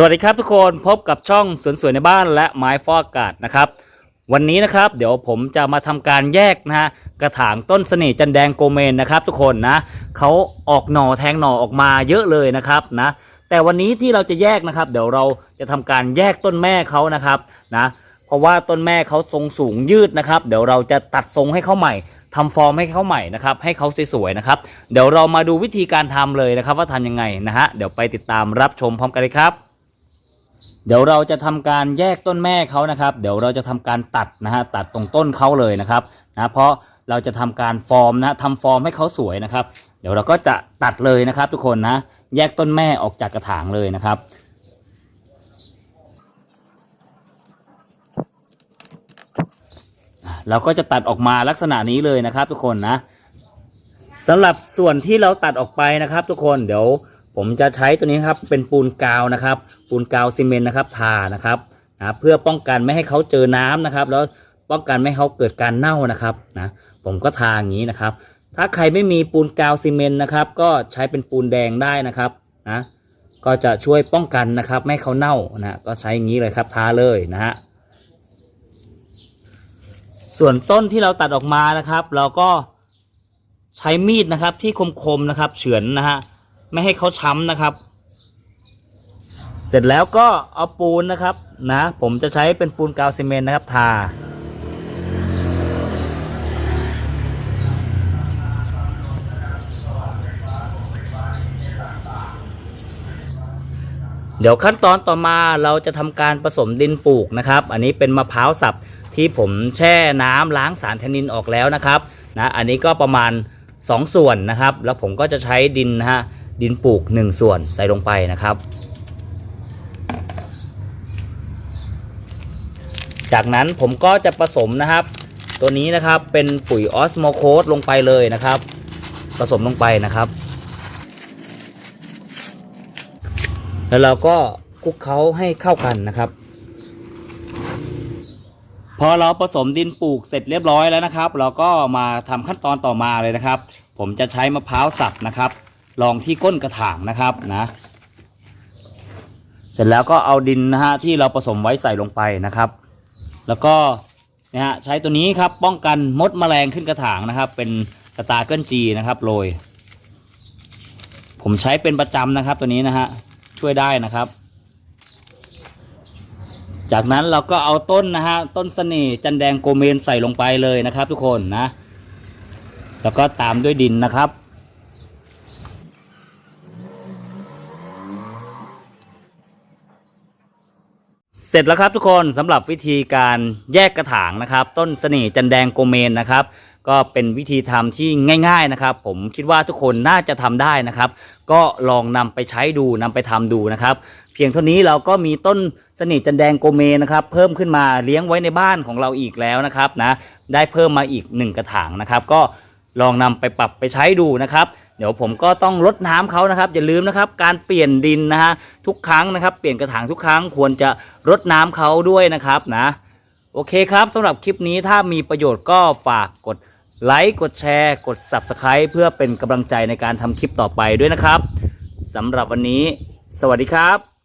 สวัสดีครับทุกคนพบกับช่องสวนสวยในบ้านและไม้ฟอกอากาศนะครับ วันนี้นะครับเดี๋ยวผมจะมาทำการแยกนะฮะกระถางต้นเสน่ห์จันแดงโกเมนนะครับ ทุกคนนะเขาออกหน่อแทงหน่อออกมาเยอะเลยนะครับนะแต่วันนี้ที่เราจะแยกนะครับ เดี๋ยวเราจะทำการแยกต้นแม่เขานะครับนะเพราะว่าต้นแม่เขาทรงสูงยืดนะครับ เดี๋ยวเราจะตัดทรงให้เขาใหม่ทำฟอร์มให้เขาใหม่นะครับให้เขาสวยๆนะครับเดี๋ยวเรามาดูวิธีการทำเลยนะครับ ว่าทำยังไงนะฮะเดี๋ยวไปติดตามรับชมพร้อมกันเลยครับ เดี๋ยวเราจะทำการแยกต้นแม่เขานะครับ เดี๋ยวเราจะทำการตัดนะฮะตัดตรงต้นเขาเลยนะครับนะเพราะเราจะทำการฟอร์มนะทำฟอร์มให้เขาสวยนะครับ เดี๋ยวเราก็จะตัดเลยนะครับ ทุกคนนะ แยกต้นแม่ออกจากกระถางเลยนะครับเราก็จะตัดออกมาลักษณะนี้เลยนะครับ ทุกคนนะสำหรับส่วนที่เราตัดออกไปนะครับ ทุกคนเดี๋ยว ผมจะใช้ตัวนี้ครับเป็นปูนกาวนะครับ ปูนกาวซีเมนต์นะครับทานะครับนะเพื่อป้องกันไม่ให้เขาเจอน้ำนะครับ แล้วป้องกันไม่ให้เขาเกิดการเน่านะครับนะผมก็ทาอย่างนี้นะครับ ถ้าใครไม่มีปูนกาวซีเมนต์นะครับ ก็ใช้เป็นปูนแดงได้นะครับนะก็จะช่วยป้องกันนะครับ ไม่ให้เขาเน่านะก็ใช้อย่างนี้เลยครับทาเลยนะฮะส่วนต้นที่เราตัดออกมานะครับ เราก็ใช้มีดนะครับที่คมๆนะครับ เฉือนนะฮะ ไม่ให้เขาช้ำนะครับ เสร็จแล้วก็เอาปูนนะครับนะ ผมจะใช้เป็นปูนกาวซีเมนต์นะครับ ทา เดี๋ยวขั้นตอนต่อมาเราจะทำการผสมดินปลูกนะครับ อันนี้เป็นมะพร้าวสับที่ผมแช่น้ำล้างสารแทนนินออกแล้วนะครับนะอันนี้ก็ประมาณ 2 ส่วนนะครับ แล้วผมก็จะใช้ดินนะฮะ ดินปลูก 1 ส่วนใส่ลงไปนะครับ จากนั้นผมก็จะผสมนะครับ ตัวนี้นะครับเป็นปุ๋ยออสโมโคสลงไปเลยนะครับ ผสมลงไปนะครับ แล้วเราก็คลุกเคล้าให้เข้ากันนะครับพอเราผสมดินปลูกเสร็จเรียบร้อยแล้วนะครับ เราก็มาทำขั้นตอนต่อมาเลยนะครับ ผมจะใช้มะพร้าวสับนะครับ รองที่ก้นกระถางนะครับนะเสร็จแล้วก็เอาดินนะฮะที่เราผสมไว้ใส่ลงไปนะครับ แล้วก็นะฮะใช้ตัวนี้ครับป้องกันมดแมลงขึ้นกระถางนะครับ เป็นสตาร์เกิลจีนะครับโรยผมใช้เป็นประจำนะครับตัวนี้นะฮะช่วยได้นะครับ จากนั้นเราก็เอาต้นนะฮะต้นเสน่ห์จันแดงโกเมนใส่ลงไปเลยนะครับ ทุกคนนะ แล้วก็ตามด้วยดินนะครับ เสร็จแล้วครับทุกคนสำหรับวิธีการแยกกระถางนะครับ ต้นเสน่ห์จันแดงโกเมนนะครับ ก็เป็นวิธีทำที่ง่าย ๆนะครับ ผมคิดว่าทุกคนน่าจะทำได้นะครับ ก็ลองนำไปใช้ดูนำไปทำดูนะครับ เพียงเท่านี้เราก็มีต้นเสน่ห์จันแดงโกเมนนะครับ เพิ่มขึ้นมาเลี้ยงไว้ในบ้านของเราอีกแล้วนะครับนะได้เพิ่มมาอีกหนึ่งกระถางนะครับ ก็ ลองนำไปปรับไปใช้ดูนะครับ เดี๋ยวผมก็ต้องรดน้ำเขานะครับอย่าลืมนะครับ การเปลี่ยนดินนะฮะทุกครั้งนะครับ เปลี่ยนกระถางทุกครั้งควรจะรดน้ำเขาด้วยนะครับนะโอเคครับสำหรับคลิปนี้ถ้ามีประโยชน์ก็ฝากกดไลค์กดแชร์ กด Subscribe เพื่อเป็นกำลังใจในการทำคลิปต่อไปด้วยนะครับสำหรับวันนี้ สวัสดีครับ